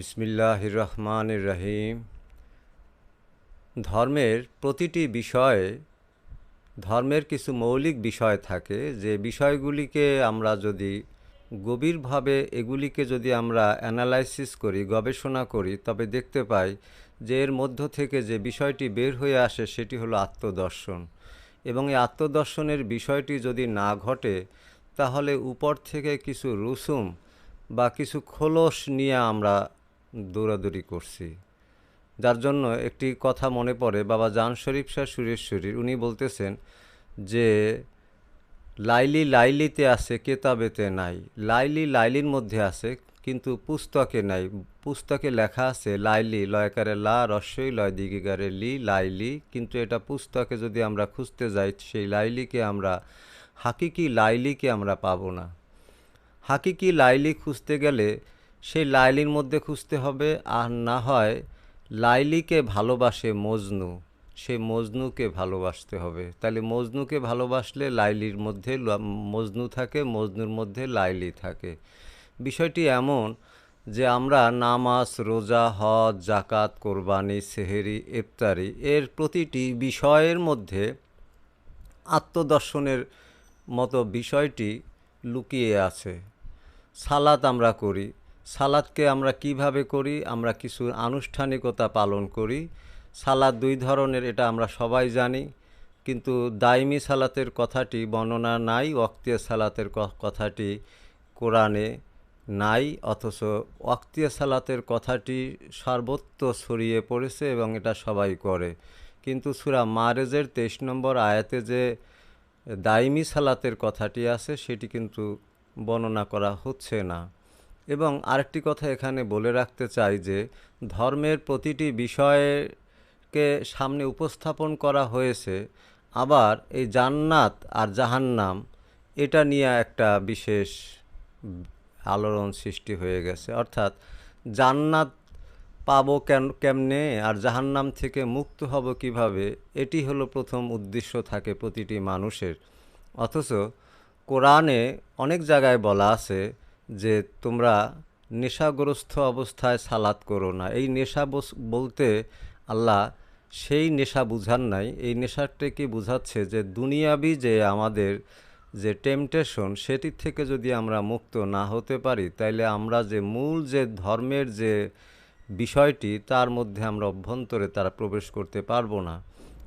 বিসমিল্লাহ রহমান রহিম ধর্মের প্রতিটি বিষয়ে, ধর্মের কিছু মৌলিক বিষয় থাকে, যে বিষয়গুলিকে আমরা যদি গভীরভাবে, এগুলিকে যদি আমরা অ্যানালাইসিস করি, গবেষণা করি, তবে দেখতে পাই যে এর মধ্য থেকে যে বিষয়টি বের হয়ে আসে, সেটি হলো আত্মদর্শন। এবং এই আত্মদর্শনের বিষয়টি যদি না ঘটে, তাহলে উপর থেকে কিছু রুসুম বা কিছু খোলস নিয়ে আমরা দৌড়াদৌড়ি করছি। যার জন্য একটি কথা মনে পড়ে, বাবা জান শরীফ শাহ সুরেশ্বরীর উনি বলতেছেন যে, লাইলি লাইলিতে আছে, কেতাবেতে নাই। লাইলি লাইলির মধ্যে আছে, কিন্তু পুস্তকে নাই। পুস্তকে লেখা আছে, লাইলি লয়কারে লা, রস্যই লয় দিগিগারে লি, লাইলি। কিন্তু এটা পুস্তকে যদি আমরা খুঁজতে যাই, সেই লাইলিকে আমরা, হাকিকি লাইলিকে আমরা পাবো না। হাকিকি লাইলি খুঁজতে গেলে সেই লাইলির মধ্যে খুঁজতে হবে, আর না হয় লাইলিকে ভালোবাসে মজনু। সে মজনুকে ভালোবাসতে হবে। তাহলে মজনুকে ভালোবাসলে লাইলির মধ্যে মজনু থাকে, মজনুর মধ্যে লাইলি থাকে। বিষয়টি এমন যে আমরা নামাজ, রোজা, হজ জাকাত কোরবানি, সেহেরি, ইফতারি এর প্রতিটি বিষয়ের মধ্যে আত্মদর্শনের মতো বিষয়টি লুকিয়ে আছে। সালাত আমরা করি। সালাদকে আমরা কীভাবে করি, আমরা কিছু আনুষ্ঠানিকতা পালন করি। সালাদ দুই ধরনের, এটা আমরা সবাই জানি। কিন্তু দাইমি সালাতের কথাটি বর্ণনা নাই, ওয়াক্তিয়া সালাতের কথাটি কোরআনে নাই, অথচ ওয়াক্তিয়া সালাতের কথাটি সর্বত্র ছড়িয়ে পড়েছে এবং এটা সবাই করে। কিন্তু সুরা মারেজের তেইশ নম্বর আয়াতে যে দাইমি সালাতের কথাটি আছে, সেটি কিন্তু বর্ণনা করা হচ্ছে না। এবং আরেকটি কথা এখানে বলে রাখতে চাই যে, ধর্মের প্রতিটি বিষয়কে সামনে উপস্থাপন করা হয়েছে, আবার এই জান্নাত আর জাহান্নাম, এটা নিয়ে একটা বিশেষ আলোড়ন সৃষ্টি হয়ে গেছে। অর্থাৎ জান্নাত পাবো কেন, কেমনে আর জাহান্নাম থেকে মুক্ত হব কীভাবে, এটি হলো প্রথম উদ্দেশ্য থাকে প্রতিটি মানুষের। অথচ কোরআনে অনেক জায়গায় বলা আছে যে তোমরা নেশাগ্রস্ত অবস্থায় সালাত করো না। এই নেশা বলতে আল্লাহ সেই নেশা বুঝান নাই। এই নেশাটাকে বুঝাচ্ছে যে দুনিয়াবি যে আমাদের যে টেম্পটেশন সেটির থেকে যদি আমরা মুক্ত না হতে পারি, তাইলে আমরা যে মূল যে ধর্মের যে বিষয়টি, তার মধ্যে আমরা অভ্যন্তরে তারা প্রবেশ করতে পারব না।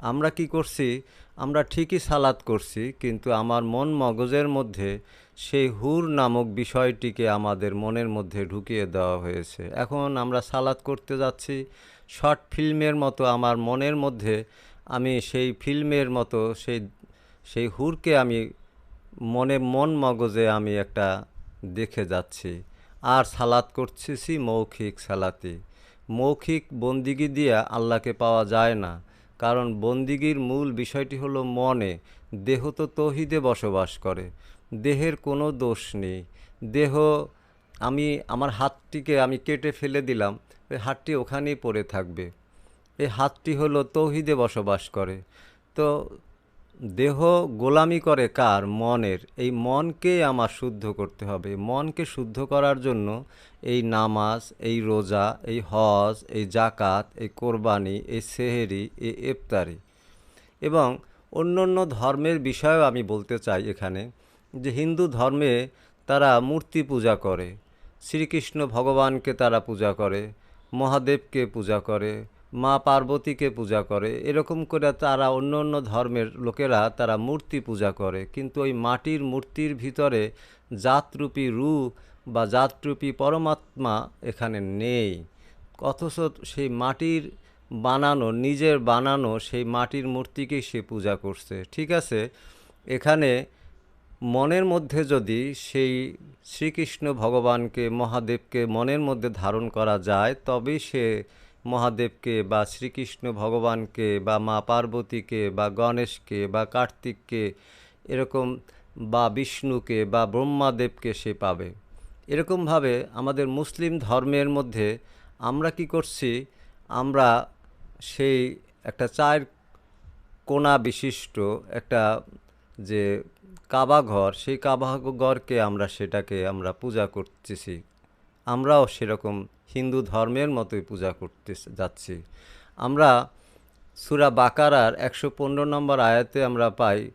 আমরা কি করছি? আমরা ঠিকই সালাত করছি, কিন্তু আমার মন মগজের মধ্যে সেই হুর নামক বিষয়টিকে আমাদের মনের মধ্যে ঢুকিয়ে দেওয়া হয়েছে। এখন আমরা সালাত করতে যাচ্ছি, শর্ট ফিল্মের মতো আমার মনের মধ্যে আমি সেই ফিল্মের মতো সেই সেই হুরকে আমি মনে, মন মগজে আমি একটা দেখে যাচ্ছি। আর সালাত করতেছি মৌখিক সালাতি। মৌখিক বন্দিগি দিয়ে আল্লাহকে পাওয়া যায় না। কারণ বন্দিগির মূল বিষয়টি হলো মনে, দেহ তো তহিদে বসবাস করে, দেহের কোনো দোষ নেই। দেহ, আমি, আমার হাতটিকে আমি কেটে ফেলে দিলাম ওই হাতটি ওখানেই পড়ে থাকবে। এই হাতটি হলো তৌহিদে বসবাস করে। তো দেহ গোলামি করে কার? মনের। এই মনকে আমার শুদ্ধ করতে হবে। মনকে শুদ্ধ করার জন্য এই নামাজ, এই রোজা, এই হজ, এই জাকাত এই কোরবানি, এই সেহেরি, এই ইফতারি এবং অন্য অন্য ধর্মের বিষয়েও আমি বলতে চাই এখানে যে হিন্দু ধর্মে তারা মূর্তি পূজা করে, শ্রীকৃষ্ণ ভগবানকে তারা পূজা করে, মহাদেবকে পূজা করে মা পার্বতীকে পূজা করে। এরকম করে তারা অন্য অন্য ধর্মের লোকেরা তারা মূর্তি পূজা করে। কিন্তু ওই মাটির মূর্তির ভিতরে জাতরূপী রু বা জাতরূপী পরমাত্মা এখানে নেই। অথচ সেই মাটির বানানো, নিজের বানানো সেই মাটির মূর্তিকেই সে পূজা করছে। ঠিক আছে? এখানে মনের মধ্যে যদি সেই শ্রীকৃষ্ণ ভগবানকে, মহাদেবকে মনের মধ্যে ধারণ করা যায়, তবেই সে মহাদেবকে বা শ্রীকৃষ্ণ ভগবানকে বা মা পার্বতীকে বা গণেশকে বা কার্তিককে এরকম বা বিষ্ণুকে বা ব্রহ্মাদেবকে সে পাবে। এরকমভাবে আমাদের মুসলিম ধর্মের মধ্যে আমরা কি করছি? আমরা সেই একটা চার কোণা বিশিষ্ট একটা যে কাবা ঘর সেই কাবা ঘরকে আমরা সেটাকে আমরা পূজা করতেছি। আমরাও সেরকম হিন্দু ধর্মের মতোই পূজা করতে যাচ্ছি। আমরা সুরা বাকারার একশো পনেরো নম্বর আয়াতে আমরা পাই,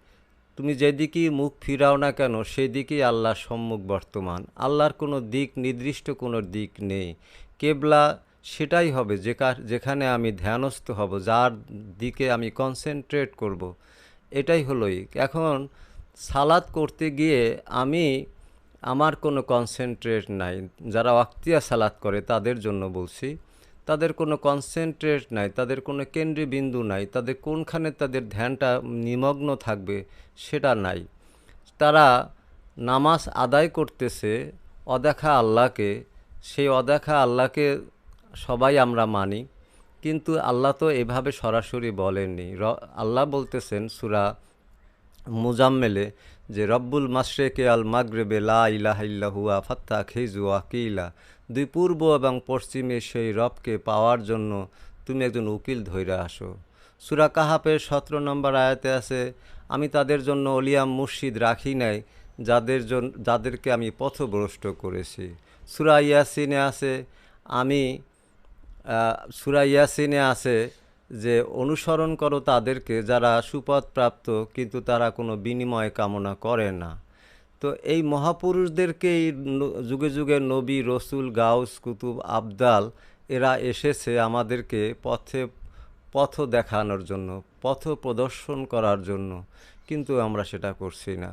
তুমি যেদিকেই মুখ ফিরাও না কেন, সেদিকেই আল্লাহর সম্মুখ বর্তমান। আল্লাহর কোনো দিক নির্দিষ্ট কোনো দিক নেই। কেবলা সেটাই হবে যেকা- যেখানে আমি ধ্যানস্থ হব, যার দিকে আমি কনসেন্ট্রেট করব। এটাই হলোই এখন সালাদ করতে গিয়ে আমি আমার কোনো কনসেন্ট্রেট নাই। যারা অক্তিয়া সালাত করে, তাদের জন্য বলছি, তাদের কোনো কনসেন্ট্রেট নাই, তাদের কোনো কেন্দ্রবিন্দু নাই, তাদের কোনখানে তাদের ধ্যানটা নিমগ্ন থাকবে সেটা নাই। তারা নামাজ আদায় করতেছে অদেখা আল্লাহকে, সেই অদেখা আল্লাহকে সবাই আমরা মানি, কিন্তু আল্লাহ তো এভাবে সরাসরি বলেননি। আল্লাহ বলতেছেন সুরা মুজাম্মেলে যে রব্বুল মাশরেকে আল মাগরেবে লা ইলাহা ইল্লাহুয়া ফাত্তা খেজু আকিলা দুই পূর্ব এবং পশ্চিমে সেই রবকে পাওয়ার জন্য তুমি একজন উকিল ধৈরা আসো। সুরা কাহাপের সতেরো নম্বর আয়াতে আছে, আমি তাদের জন্য অলিয়াম মুর্শিদ রাখি নাই, যাদের জন, যাদেরকে আমি পথভ্রষ্ট করেছি। সুরা ইয়াসিনে আছে, আমি সুরা ইয়াসিনে আছে যে অনুসরণ করো তাদেরকে যারা সুপথ প্রাপ্ত, কিন্তু তারা কোনো বিনিময় কামনা করে না। তো এই মহাপুরুষদেরকেই যুগে যুগে নবী, রসুল, গাউস, কুতুব, আবদাল, এরা এসেছে আমাদেরকে পথে, পথ দেখানোর জন্য, পথ প্রদর্শন করার জন্য, কিন্তু আমরা সেটা করছি না।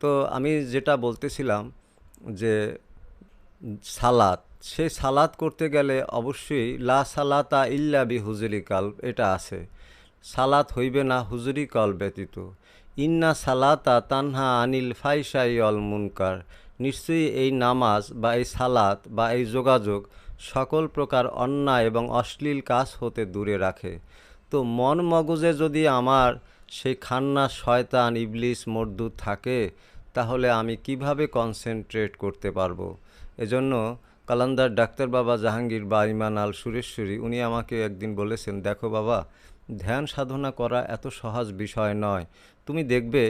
তো আমি যেটা বলতেছিলাম যে সালাত সেই সালাত করতে গেলে অবশ্যই লা সালাতা ইল্লা বি হুজুরি কাল, এটা আছে। সালাত হইবে না হুজুরি কল ব্যতীত। ইন্না সালাতা তানহা আনিল ফাইসাই অল মুনকার। নিশ্চয়ই এই নামাজ বা এই সালাত বা এই যোগাযোগ সকল প্রকার অন্যায় এবং অশ্লীল কাজ হতে দূরে রাখে। তো মন মগজে যদি আমার সেই খান্না শয়তান ইবলিস মর্দুদ থাকে, তাহলে আমি কীভাবে কনসেন্ট্রেট করতে পারব? এজন্য কালান্দার ডাক্তার বাবা জাহাঙ্গীর বা ইমান আল সুরেশ্বরী, উনি আমাকে একদিন বলেছেন, দেখো বাবা, ধ্যান সাধনা করা এত সহজ বিষয় নয়। তুমি দেখবে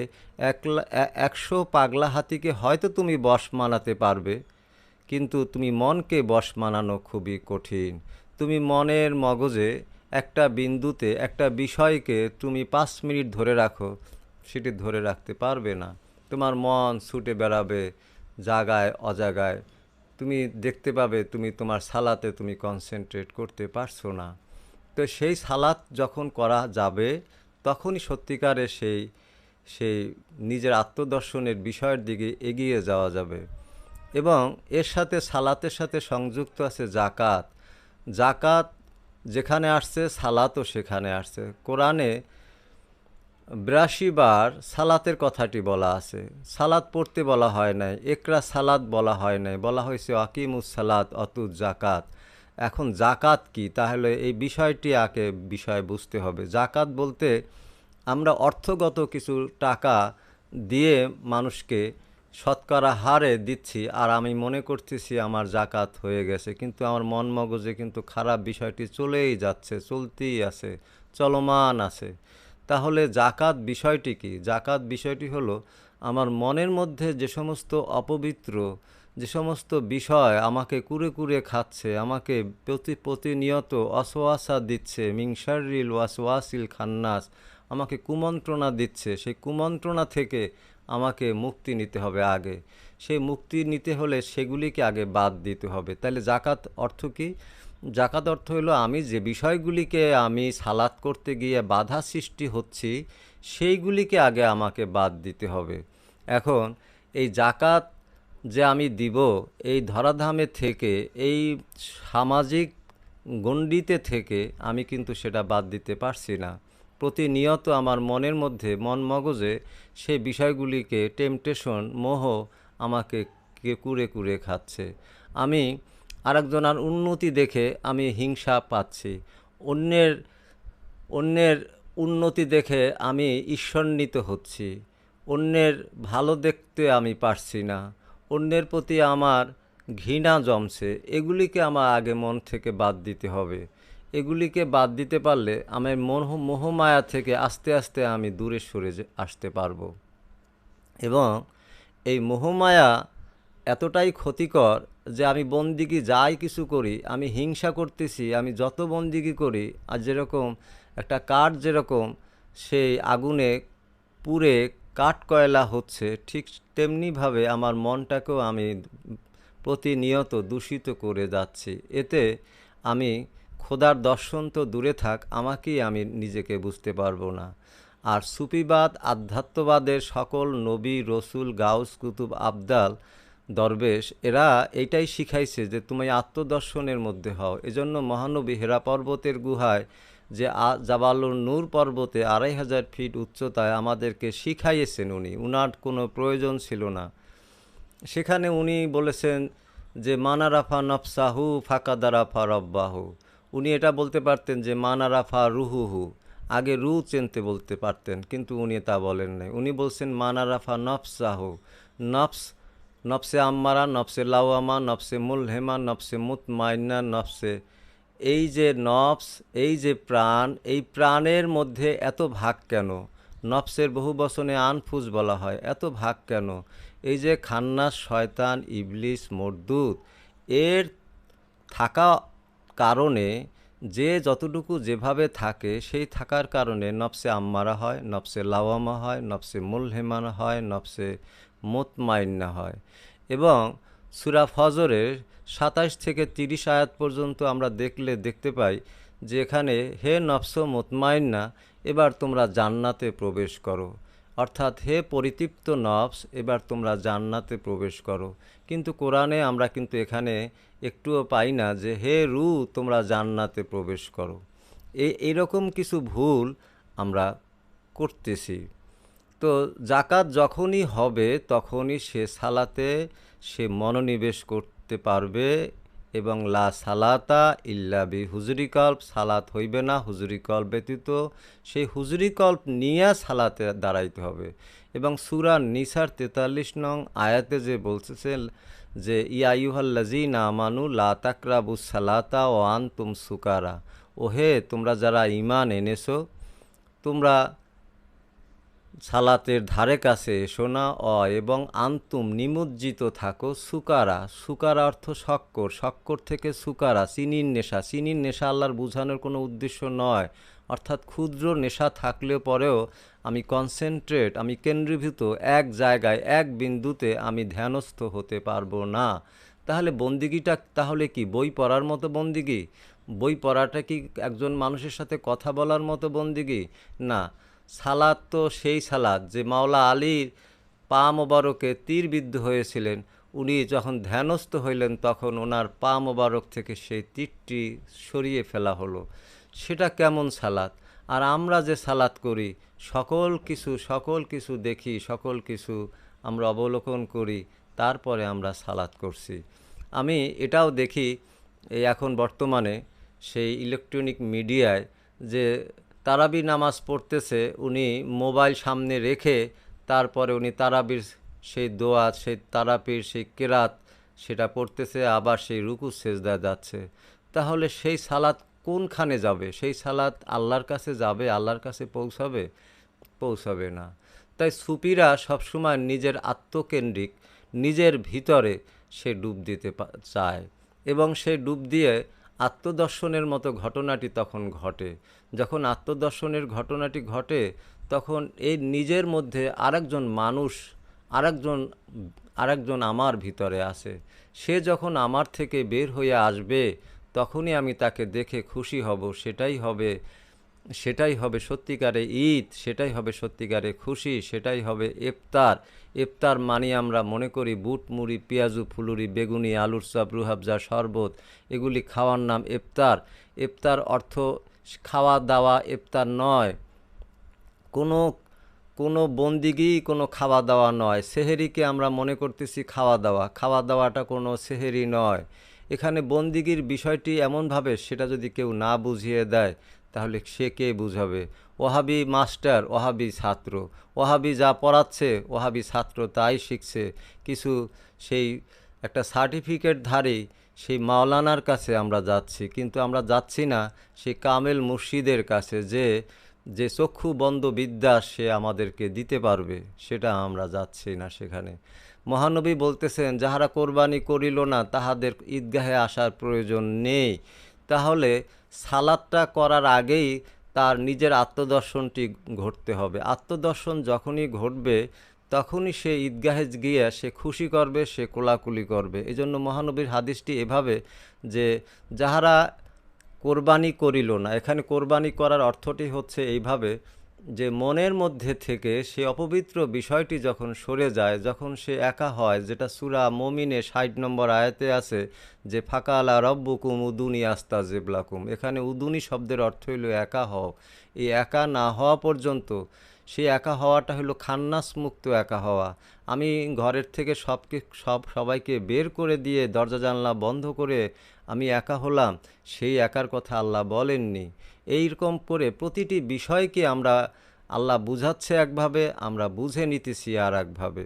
একলা একশো পাগলা হাতিকে হয়তো তুমি বশ মানাতে পারবে, কিন্তু তুমি মনকে বশ মানানো খুবই কঠিন। তুমি মনের মগজে একটা বিন্দুতে, একটা বিষয়কে তুমি পাঁচ মিনিট ধরে রাখো, সেটি ধরে রাখতে পারবে না। তোমার মন ছুটে বেড়াবে জাগায় অজাগায় তুমি দেখতে পাবে, তুমি তোমার সালাতে তুমি কনসেন্ট্রেট করতে পারছ না। তো সেই সালাত যখন করা যাবে, তখনই সত্যিকারে সেই সেই নিজের আত্মদর্শনের বিষয়ের দিকে এগিয়ে যাওয়া যাবে। এবং এর সাথে সালাতের সাথে সংযুক্ত আছে জাকাত জাকাত যেখানে আসছে, সালাতও সেখানে আসছে। কোরআনে বিরাশি বার সালাতের কথাটি বলা আছে। সালাত পড়তে বলা হয় নাই, একরা সালাত বলা হয় নাই। বলা হয়েছে, আকিমুস সালাত অতুত জাকাত এখন জাকাত কি? তাহলে এই বিষয়টি আগে বিষয় বুঝতে হবে। জাকাত বলতে আমরা অর্থগত কিছু টাকা দিয়ে মানুষকে শতকরা হারে দিচ্ছি, আর আমি মনে করতেছি আমার জাকাত হয়ে গেছে। কিন্তু আমার মন মগজে কিন্তু খারাপ বিষয়টি চলেই যাচ্ছে, চলতেই আছে, চলমান আছে। তাহলে জাকাত বিষয়টি কি? জাকাত বিষয়টি হলো, আমার মনের মধ্যে যে সমস্ত অপবিত্র, যে সমস্ত বিষয় আমাকে কুরে কুরে খাচ্ছে, আমাকে প্রতি প্রতিনিয়ত অসোয়াসা দিচ্ছে মিংসারিল ওয়াসওয়াসিল খান্নাস, আমাকে কুমন্ত্রণা দিচ্ছে, সেই কুমন্ত্রণা থেকে আমাকে মুক্তি নিতে হবে আগে। সেই মুক্তি নিতে হলে সেগুলিকে আগে বাদ দিতে হবে। তাহলে জাকাত অর্থ কি? জাকাত অর্থ হলো আমি যে বিষয়গুলিকে আমি সালাত করতে গিয়ে বাধা সৃষ্টি হচ্ছি, সেইগুলিকে আগে আমাকে বাদ দিতে হবে। এখন এই জাকাত যে আমি দিব, এই ধরাধামে থেকে, এই সামাজিক গণ্ডিতে থেকে আমি কিন্তু সেটা বাদ দিতে পারছি না। প্রতিনিয়ত আমার মনের মধ্যে মন মগজে সেই বিষয়গুলিকে টেম্পটেশন মোহ আমাকে কুরে কুরে খাচ্ছে। আমি আরেকজনের উন্নতি দেখে আমি হিংসা পাচ্ছি। অন্যের অন্যের উন্নতি দেখে আমি ঈশ্বরনীত হচ্ছি। অন্যের ভালো দেখতে আমি পারছি না। অন্যের প্রতি আমার ঘৃণা জমছে। এগুলিকে আমার আগে মন থেকে বাদ দিতে হবে। এগুলিকে বাদ দিতে পারলে আমার মোহ মোহমায়া থেকে আস্তে আস্তে আমি দূরে সরে আসতে পারব। এবং এই মোহমায়া এতটাই ক্ষতিকর যে আমি বন্দিগি যাই কিছু করি, আমি হিংসা করতেছি, আমি যত বন্দিগি করি, আর যেরকম একটা কাঠ যেরকম, সেই আগুনে পুড়ে কাঠ কয়লা হচ্ছে, ঠিক তেমনিভাবে আমার মনটাকেও আমি প্রতিনিয়ত দূষিত করে যাচ্ছি। এতে আমি খোদার দর্শন তো দূরে থাক, আমাকেই আমি নিজেকে বুঝতে পারব না। আর সুফিবাদ, আধ্যাত্মবাদের সকল নবী, রসুল, গাউস, কুতুব, আবদাল দরবেশ, এরা এইটাই শিখাইছে যে তুমি আত্মদর্শনের মধ্যে হও। এজন্য মহানবী হেরা পর্বতের গুহায় যে জাবালুর নূর পর্বতে আড়াই হাজার ফিট উচ্চতায় আমাদেরকে শিখাইয়েছেন উনি। উনার কোনো প্রয়োজন ছিল না। সেখানে উনি বলেছেন যে, মানারাফা নফসাহু ফাকাদারাফা রব্বাহু। উনি এটা বলতে পারতেন যে, মানারাফা রুহুহু। আগে রু চেনতে বলতে পারতেন, কিন্তু উনি তা বলেন নাই। উনি বলছেন, মানারাফা নফসাহু। নফস নফসে আম্মারা, নফসে লাওয়ামা, নফসে মুলহেমা, নফসে মুতমাইন্না, নফসে এই যে নফস, এই যে প্রাণ, এই প্রাণের মধ্যে এত ভাগ কেন? নফসের বহু বচনে আনফুজ বলা হয়, এত ভাগ কেন? এই যে খান্নাস শয়তান, ইবলিস, মরদুত, এর থাকা কারণে যে যতটুকু যেভাবে থাকে, সেই থাকার কারণে নফসে আম্মারা হয়, নফসে লাওয়ামা হয়, নফসে মুলহেমানা হয়, নফসে মোতমাইন্না হয়। এবং সুরা ফজরের সাতাশ থেকে তিরিশ আয়াত পর্যন্ত আমরা দেখলে দেখতে পাই যে এখানে, হে নফস মোতমাইন্না, এবার তোমরা জান্নাতে প্রবেশ করো। অর্থাৎ, হে পরিতৃপ্ত নফস, এবার তোমরা জান্নাতে প্রবেশ করো। কিন্তু কোরআনে আমরা কিন্তু এখানে একটুও পাই না যে, হে রু, তোমরা জান্নাতে প্রবেশ করো। এই এরকম কিছু ভুল আমরা করতেছি। তো জাকাত যখনই হবে, তখনই সে সালাতে সে মনোনিবেশ করতে পারবে এবং লা সালাতা ইল্লা বি হুজুরিকল্প সালাত হইবে না হুজুরিকল্প ব্যতীত সেই হুজুরিকল্প নিয়ে সালাতে দাঁড়াইতে হবে। এবং সুরা নিসার তেতাল্লিশ নং আয়াতে যে বলতেছে যে ইয়াইহাল্লাজি না আমানু লা তাকরাবু সালাতা ও আন তুম সুকারা। ওহে, তোমরা যারা ইমান এনেছো, তোমরা সালাতের ধারে কাছে এসো না অ এবং আন্তুম নিমজ্জিত থাকো সুকারা। সুকারা অর্থ শক্কর শক্কর থেকে সুকারা, চিনির নেশা। চিনির নেশা আল্লাহর বোঝানোর কোনো উদ্দেশ্য নয়। অর্থাৎ ক্ষুদ্র নেশা থাকলেও পরেও আমি কনসেন্ট্রেট আমি কেন্দ্রীভূত এক জায়গায়, এক বিন্দুতে আমি ধ্যানস্থ হতে পারব না। তাহলে বন্দিগিটা তাহলে কি? বই পড়ার মতো বন্দিগি? বই পড়াটা কি একজন মানুষের সাথে কথা বলার মতো বন্দিগি? না। সালাদ তো সেই সালাদ যে মাওলা আলীর পা মোবারকে তীরবিদ্ধ হয়েছিলেন। উনি যখন ধ্যানস্থ হইলেন তখন ওনার পা মোবারক থেকে সেই তীরটি সরিয়ে ফেলা হলো। সেটা কেমন সালাদ? আর আমরা যে সালাদ করি, সকল কিছু সকল কিছু দেখি, সকল কিছু আমরা অবলোকন করি, তারপরে আমরা সালাদ করছি। আমি এটাও দেখি, এই এখন বর্তমানে সেই ইলেকট্রনিক মিডিয়ায় যে তারাবি নামাজ পড়তেছে, উনি মোবাইল সামনে রেখে তারপরে উনি তারাবির সেই দোয়া, সেই তারাপির, সেই কেরাত সেটা পড়তেছে, আবার সেই রুকু সেজদা যাচ্ছে। তাহলে সেই সালাত কোনখানে যাবে? সেই সালাত আল্লাহর কাছে যাবে, আল্লাহর কাছে পৌঁছাবে? পৌঁছাবে না। তাই সুপিরা সবসময় নিজের আত্মকেন্দ্রিক, নিজের ভিতরে সে ডুব দিতে চায় এবং সে ডুব দিয়ে আত্মদর্শনের মতো ঘটনাটি তখন ঘটে। যখন আত্মদর্শনের ঘটনাটি ঘটে, তখন এই নিজের মধ্যে আরেকজন মানুষ, আরেকজন আরেকজন আমার ভিতরে আছে সে যখন আমার থেকে বের হয়ে আসবে, তখনই আমি তাকে দেখে খুশি হব, সেটাই হবে সেটাই হবে সত্যিকারে ঈদ, সেটাই হবে সত্যিকারে খুশি, সেটাই হবে ইফতার। ইফতার মানে আমরা মনে করি বুট, মুড়ি, পেঁয়াজু, ফুলুরি, বেগুনি, আলুর চাপ রুহাবজা শরবত, এগুলি খাওয়ার নাম ইফতার। ইফতার অর্থ খাওয়া দাওয়া ইফতার নয়। কোনো কোনো বন্দিগি কোনো খাওয়া দাওয়া নয়। সেহেরিকে আমরা মনে করতেছি খাওয়া দাওয়া খাওয়া দাওয়াটা কোনো সেহেরি নয়। এখানে বন্দিগির বিষয়টি এমনভাবে, সেটা যদি কেউ না বুঝিয়ে দেয়, তাহলে সে কে বুঝাবে? ওহাবি মাস্টার, ওহাবি ছাত্র। ওহাবি যা পড়াচ্ছে, ওহাবি ছাত্র তাই শিখছে। কিছু সেই একটা সার্টিফিকেট ধারী সেই মাওলানার কাছে আমরা যাচ্ছি, কিন্তু আমরা যাচ্ছি না সেই কামেল মুর্শিদের কাছে যে যে চক্ষু বন্ধ বিদ্যা সে আমাদেরকে দিতে পারবে, সেটা আমরা যাচ্ছি না সেখানে। মহানবী বলতেছেন, যাহারা কোরবানি করিল না, তাহাদের ঈদগাহে আসার প্রয়োজন নেই। তাহলে সালাদটা করার আগেই তার নিজের আত্মদর্শনটি ঘটতে হবে। আত্মদর্শন যখনই ঘটবে তখনই সে ঈদগাহে গিয়ে সে খুশি করবে, সে কোলাকুলি করবে। এই জন্য মহানবীর হাদিসটি এভাবে যে, যাহারা কোরবানি করিল না, এখানে কোরবানি করার অর্থটি হচ্ছে এইভাবে যে, মনের মধ্যে থেকে সে অপবিত্র বিষয়টি যখন সরে যায়, যখন সে একা হয়, যেটা সুরা মমিনে ষাট নম্বর আয়াতে আছে যে, ফাঁকা আলা রব্বুকুম উদুনি আস্তা জেবলাকুম এখানে উদুনি শব্দের অর্থ হইল একা হও। এই একা না হওয়া পর্যন্ত সেই একা হওয়াটা হলো খান্নাস মুক্ত একা হওয়া। আমি ঘরের থেকে সবকে, সব সবাইকে বের করে দিয়ে দরজা জানলা বন্ধ করে আমি একা হলাম, সেই একার কথা আল্লাহ বলেননি। এইরকম করে প্রতিটি বিষয়কে আমরা, আল্লাহ বুঝাচ্ছে একভাবে, আমরা বুঝে নিতেছি আর একভাবে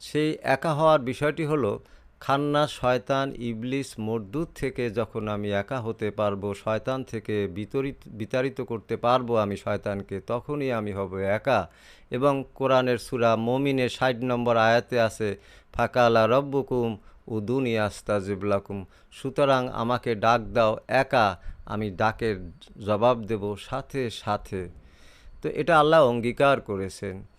সেই একা হওয়ার বিষয়টি হলো খান্না, শয়তান, ইবলিস মরদুদ থেকে যখন আমি একা হতে পারব, শয়তান থেকে বিতরিত, বিতাড়িত করতে পারব আমি শয়তানকে, তখনই আমি হব একা। এবং কোরআনের সুরা মমিনে ষাট নম্বর আয়াতে আছে, ফাঁকালা রব্বুকুম উদুনি আস্তাজিবলাকুম সুতরাং আমাকে ডাক দাও একা, আমি ডাকের জবাব দেব সাথে সাথে। তো এটা আল্লাহ অঙ্গীকার করেছেন।